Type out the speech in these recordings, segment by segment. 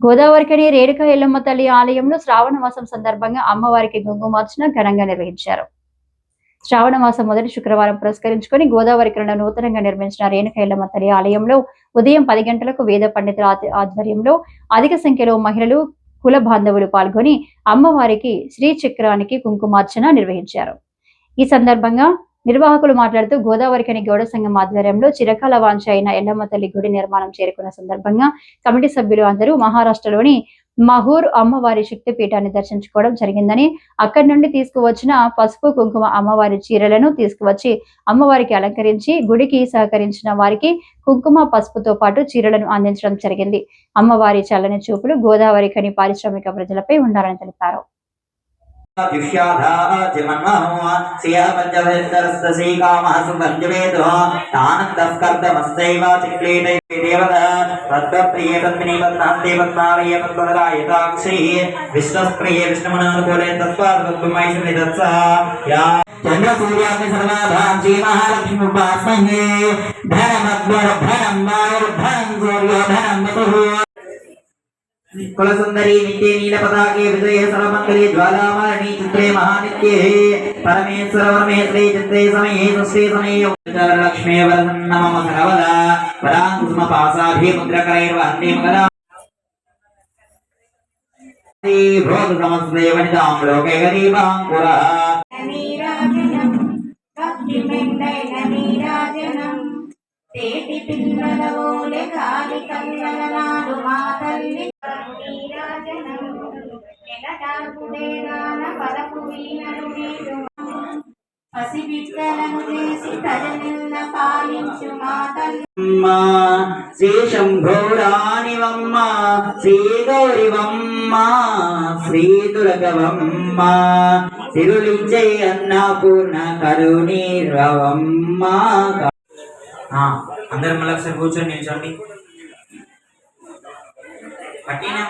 గోదావరికని రేణుక ఎల్లమ్మ తల్లి ఆలయంలో శ్రావణ మాసం సందర్భంగా అమ్మవారికి కుంకుమార్చన ఘనంగా నిర్వహించారు. శ్రావణ మాసం మొదటి శుక్రవారం పురస్కరించుకొని గోదావరికరణ నూతనంగా నిర్మించిన రేణుక ఎల్లమ్మ తల్లి ఆలయంలో ఉదయం పది గంటలకు వేద పండితుల ఆధ్వర్యంలో అధిక సంఖ్యలో మహిళలు కుల బాంధవులు పాల్గొని అమ్మవారికి శ్రీచక్రానికి కుంకుమార్చన నిర్వహించారు. ఈ సందర్భంగా నిర్వాహకులు మాట్లాడుతూ గోదావరికని గౌడ సంఘం ఆధ్వర్యంలో చిరకాల వాంఛ అయిన ఎల్లమ్మ తల్లి గుడి నిర్మాణం చేరుకున్న సందర్భంగా కమిటీ సభ్యులు అందరూ మహారాష్ట్రలోని మహూర్ అమ్మవారి శక్తి పీఠాన్ని దర్శించుకోవడం జరిగిందని అక్కడి నుండి తీసుకువచ్చిన పసుపు కుంకుమ అమ్మవారి చీరలను తీసుకువచ్చి అమ్మవారికి అలంకరించి గుడికి సహకరించిన వారికి కుంకుమ పసుపుతో పాటు చీరలను అందించడం జరిగింది. అమ్మవారి చల్లని చూపులు గోదావరి కని పారిశ్రామిక ప్రజలపై ఉండాలని తెలిపారు. దివ్యాధాజిమన్మహో సియః పంచవేత్తరస్తసీ కామः సుగంజవేదో తానందస్కర్దమస్తైవ చిక్లీటై దేవత తద్ప్రియ తద్మిని పద్నాస్తే పద్నాలయ పద్మదరాయతాక్షి విష్ణుస్ప్రియ విష్ణుమనానుకూలే తత్పాదత్వమై సన్నిధత్స కులసుందరి నిత్యే నీలపతాకే విజయ సర్వమంగళే జ్వాలామాలిని చిత్రే మహానిత్యే. పరమేశ్వర పరమేశ్వరే చిత్రే సమయే సుశ్రీ సమయే. లక్ష్మీ వరదన్న మమ సకవద వరాంకుసుమ పాసాభి ముద్రకరైర్వహన్నే మగదా భోగ సమస్తే వనితాం లోకే గరీబాంకురః నీరాజనం భక్తి మెండైన నీరాజనం తేటి పిల్లల ఓలె శ్రీ శంభోరాణివమ్మ శ్రీ గౌరివమ్మ శ్రీ దుర్గవమ్మ. సిరులిచ్చే అన్నపూర్ణ కరుణీరవమ్మ. అందరం మళ్ళీ ఒకసారి కూర్చొని నిల్చోండి. పట్టినా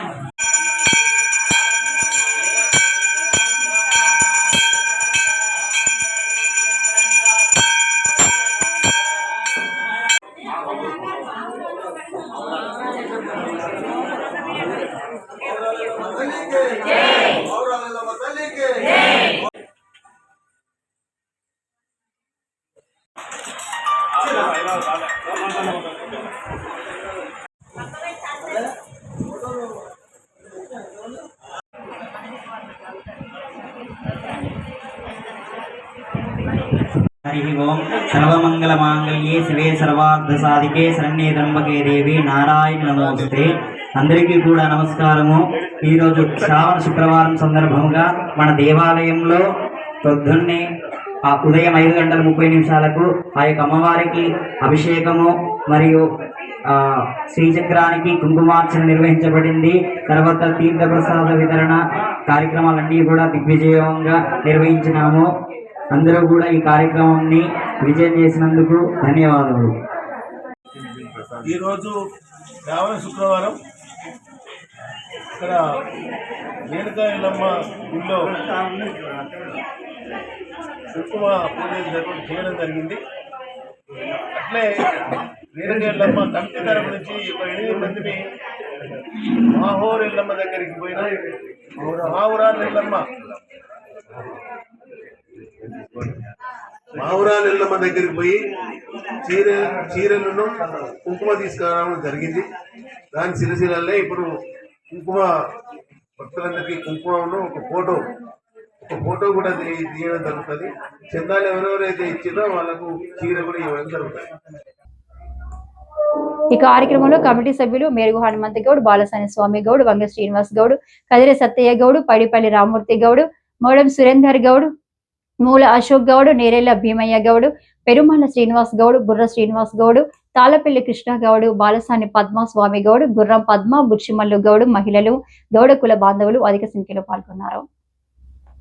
ಮಹೋತ್ಸವಕ್ಕೆ ಜಯ ಔರಲ್ಲೆಲ್ಲಾ హరి ఓం సర్వమంగళ మాంగళ్యే శివే సర్వార్థ సాధికే శరణ్యే త్రంబకే దేవి నారాయణ నమోస్తే అందరికీ కూడా నమస్కారము. ఈరోజు శ్రావణ శుక్రవారం సందర్భంగా మన దేవాలయంలో పొద్దున్నే ఆ ఉదయం ఐదు గంటల ముప్పై నిమిషాలకు ఆ యొక్క అమ్మవారికి అభిషేకము మరియు శ్రీచక్రానికి కుంకుమార్చన నిర్వహించబడింది. తర్వాత తీర్థప్రసాద వితరణ కార్యక్రమాలన్నీ కూడా దిగ్విజయంగా నిర్వహించినాము. అందరూ కూడా ఈ కార్యక్రమాన్ని విజయం చేసినందుకు ధన్యవాదాలు ఈరోజు రావణ శుక్రవారం. ఇక్కడ రేణుకా ఎల్లమ్మ గుడిలో కుంకుమ పూజ చేయడం జరిగింది. అట్లే రేణుకా కమిటీ తరపు నుంచి ఒక ఎనిమిది మందిని మాహోర్ దగ్గరికి పోయినా. మాహురాళ్ళమ్మ మావురాలు ఎల్లమ్మ దగ్గరికి పోయి చీర చీరలను కుంకుమ తీసుకురావడం జరిగింది. దాని సిరిసిరల్లే ఇప్పుడు కుంకుమ భక్తులందరికీ కుంకుమను ఒక ఫోటో ఒక ఫోటో కూడా తీయడం జరుగుతుంది. చందాలు ఎవరెవరైతే ఇచ్చిందో వాళ్ళకు చీర కూడా ఇవ్వడం జరుగుతుంది. ఈ కార్యక్రమంలో కమిటీ సభ్యులు మేరుగు హనుమంత్ గౌడ్ బాలసాని స్వామి గౌడ్ వంగ శ్రీనివాస్ గౌడ్ కదిరి సత్తయ్య గౌడ్ పడిపల్లి రామూర్తి గౌడ్ మోడం సురేందర్ గౌడ్ మూల అశోక్ గౌడ్ నేరేళ్ళ భీమయ్య గౌడ్ పెరుమాల శ్రీనివాస్ గౌడ్ బుర్ర శ్రీనివాస్ గౌడ్ తాళపల్లి కృష్ణ గౌడ్ బాలసాని పద్మ స్వామి గౌడ్ గుర్రం పద్మ బుచ్చిమల్లు గౌడ్ మహిళలు గౌడ కుల బాంధవులు అధిక సంఖ్యలో పాల్గొన్నారు.